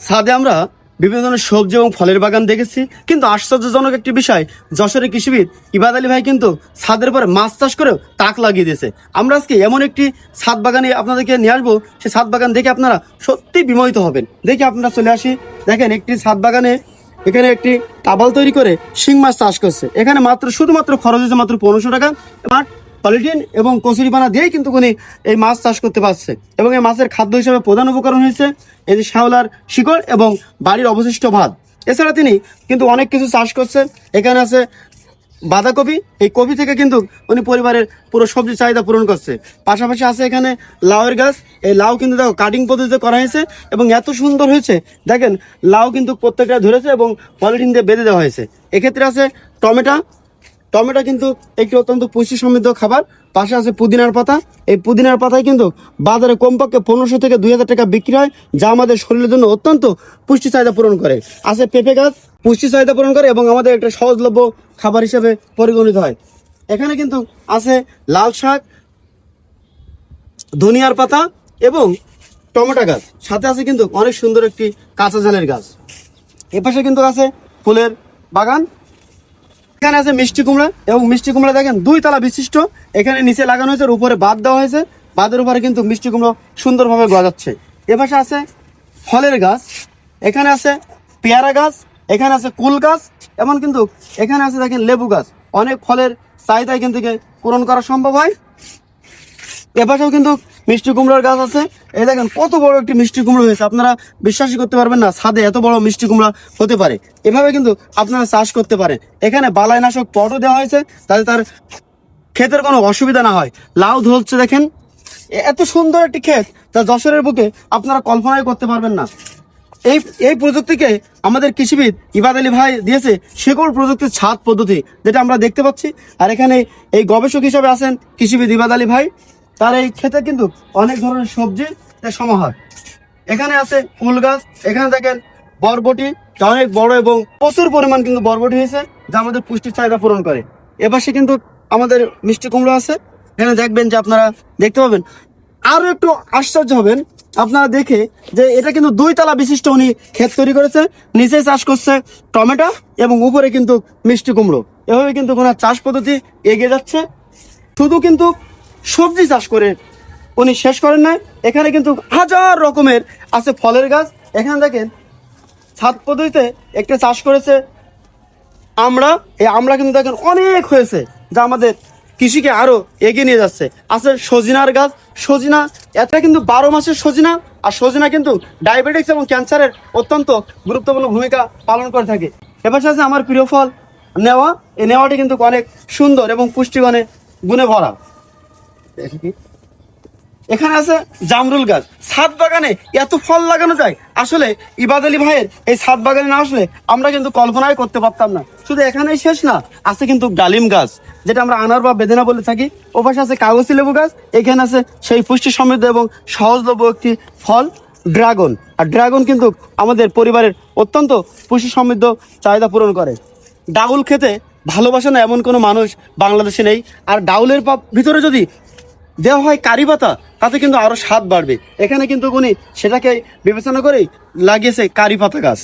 ছাদে আমরা বিভিন্ন ধরনের সবজি এবং ফলের বাগান দেখেছি। কিন্তু আশ্চর্যজনক একটি বিষয়, যশোরের কৃষিবিদ ইবাদ আলী ভাই কিন্তু ছাদের পরে মাছ চাষ করেও তাক লাগিয়ে দিয়েছে। আমরা আজকে এমন একটি ছাদ বাগানে আপনাদেরকে নিয়ে আসব, সে ছাদ বাগান দেখে আপনারা সত্যি বিমোহিত হবেন। দেখে আপনারা চলে আসি। দেখেন একটি ছাদ বাগানে এখানে একটি তাবাল তৈরি করে শিং মাছ চাষ করছে। এখানে মাত্র, শুধুমাত্র খরচ হয়েছে মাত্র পনেরোশো টাকা। আর পলিথিন এবং কচুরিপানা দিয়েই কিন্তু উনি এই মাছ চাষ করতে পারছে। এবং এই মাছের খাদ্য হিসেবে প্রধান উপকরণ হয়েছে এই যে শ্যাওলার শিকড় এবং বাড়ির অবশিষ্ট ভাত। এছাড়া তিনি কিন্তু অনেক কিছু চাষ করছে। এখানে আছে বাঁধাকপি। এই কপি থেকে কিন্তু উনি পরিবারের পুরো সবজি চাহিদা পূরণ করছে। পাশাপাশি আছে এখানে লাউয়ের গাছ। এই লাউ কিন্তু দেখো কাটিং পদ্ধতিতে করা হয়েছে এবং এত সুন্দর হয়েছে। দেখেন, লাউ কিন্তু প্রত্যেকটা ধরেছে এবং পলিথিন দিয়ে বেঁধে দেওয়া হয়েছে। এক্ষেত্রে আছে টমেটো। টমেটো কিন্তু একটি অত্যন্ত পুষ্টি সমৃদ্ধ খাবার। পাশে আছে পুদিনার পাতা। এই পুদিনার পাতায় কিন্তু বাজারে কমপক্ষে পনেরোশো থেকে দুই হাজার টাকা বিক্রি হয়, যা আমাদের শরীরের জন্য অত্যন্ত পুষ্টি চাহিদা পূরণ করে। আছে পেঁপে গাছ, পুষ্টি চাহিদা পূরণ করে এবং আমাদের একটা সহজলভ্য খাবার হিসেবে পরিগণিত হয়। এখানে কিন্তু আছে লাল শাক, ধনিয়ার পাতা এবং টমেটো গাছ। সাথে আছে কিন্তু অনেক সুন্দর একটি কাঁচা ঝালের গাছ। এপাশে কিন্তু আছে ফুলের বাগান। এখানে আছে মিষ্টি কুমড়া এবং মিষ্টি কুমড়া দেখেন দুই তলা বিশিষ্ট। এখানে নিচে লাগানো হয়েছে উপরে বাদ দেওয়া হয়েছে। বাদের উপরে কিন্তু মিষ্টি কুমড়ো সুন্দরভাবে গজাচ্ছে। এপাশে আছে ফলের গাছ, এখানে আছে পেয়ারা গাছ, এখানে আছে কুল গাছ, এমন কিন্তু এখানে আছে দেখেন লেবু গাছ। অনেক ফলের চাহিদা এখান থেকে পূরণ করা সম্ভব হয়। এপাশেও কিন্তু মিষ্টি কুমড়োর গাছ আছে। এই দেখেন, কত বড় একটি মিষ্টি কুমড়ো হয়েছে। আপনারা বিশ্বাসই করতে পারবেন না, ছাদে এত বড় মিষ্টি কুমড়া হতে পারে। এভাবে কিন্তু আপনারা চাষ করতে পারেন। এখানে বালাইনাশক পটও দেওয়া হয়েছে, তাতে তার ক্ষেতের কোনো অসুবিধা না হয়। লাউ ধরছে, দেখেন। এত সুন্দর একটি ক্ষেত যা যশোরের বুকে আপনারা কল্পনাই করতে পারবেন না। এই এই প্রযুক্তিকে আমাদের কৃষিবিদ ইবাদ আলী ভাই দিয়েছে শেকড় প্রযুক্তির ছাদ পদ্ধতি, যেটা আমরা দেখতে পাচ্ছি। আর এখানে এই গবেষক হিসাবে আছেন কৃষিবিদ ইবাদ আলী ভাই। তার এই ক্ষেতে কিন্তু অনেক ধরনের সবজি সমাহার এখানে আছে ফুল গাছ, এখানে দেখেন বরবটি, যা অনেক বড় এবং প্রচুর পরিমাণ কিন্তু বরবটি হয়েছে, যা আমাদের পুষ্টির চাহিদা পূরণ করে। এপাশে কিন্তু আমাদের মিষ্টি কুমড়ো আছে, এখানে দেখবেন যে আপনারা দেখতে পাবেন। আরও একটু আশ্চর্য হবেন, আপনারা দেখে যে এটা কিন্তু দুই তলা বিশিষ্ট উনি ক্ষেত তৈরি করেছে নিচে চাষ করছে টমেটো এবং উপরে কিন্তু মিষ্টি কুমড়ো। এভাবে কিন্তু ওনার চাষ পদ্ধতি এগিয়ে যাচ্ছে। শুধু কিন্তু সবজি চাষ করে উনি শেষ করেন নাই। এখানে কিন্তু হাজার রকমের আছে ফলের গাছ। এখানে দেখেন, ছাদ পদ্ধতিতে একটা চাষ করেছে আমরা। এই আমরা কিন্তু দেখেন অনেক হয়েছে, যা আমাদের কৃষিকে আরও এগিয়ে নিয়ে যাচ্ছে। আছে সজিনার গাছ। সজিনা এটা কিন্তু বারো মাসের সজিনা। আর সজিনা কিন্তু ডায়াবেটিক্স এবং ক্যান্সারের অত্যন্ত গুরুত্বপূর্ণ ভূমিকা পালন করে থাকে। এবার আছে আমার প্রিয় ফল, নেওয়া। এই নেওয়াটি কিন্তু অনেক সুন্দর এবং পুষ্টিগণে গুণে ভরা। এখানে আছে জামরুল গাছ। ছাদ বাগানে এত ফল লাগানো যায়। আসলে ইবাদ আলী ভাইয়ের এই ছাদ বাগানে না আসলে আমরা কিন্তু কল্পনাই করতে পারতাম না। শুধু এখানেই শেষ না, আছে কিন্তু ডালিম গাছ, যেটা আমরা আনার বা বেদেনা বলে থাকি। ও পাশে আছে কাগজি লেবু গাছ, এখানে আছে সেই পুষ্টি সমৃদ্ধ এবং সহজলভ্য একটি ফল, ড্রাগন। আর ড্রাগন কিন্তু আমাদের পরিবারের অত্যন্ত পুষ্টি সমৃদ্ধ চাহিদা পূরণ করে। ডাউল খেতে ভালোবাসে না এমন কোনো মানুষ বাংলাদেশে নেই। আর ডাউলের ভিতরে যদি দেওয়া হয় কারি পাতা, তাতে কিন্তু আরও স্বাদ বাড়বে। এখানে কিন্তু উনি সেটাকে বিবেচনা করেই লাগিয়েছে কারি পাতা গাছ।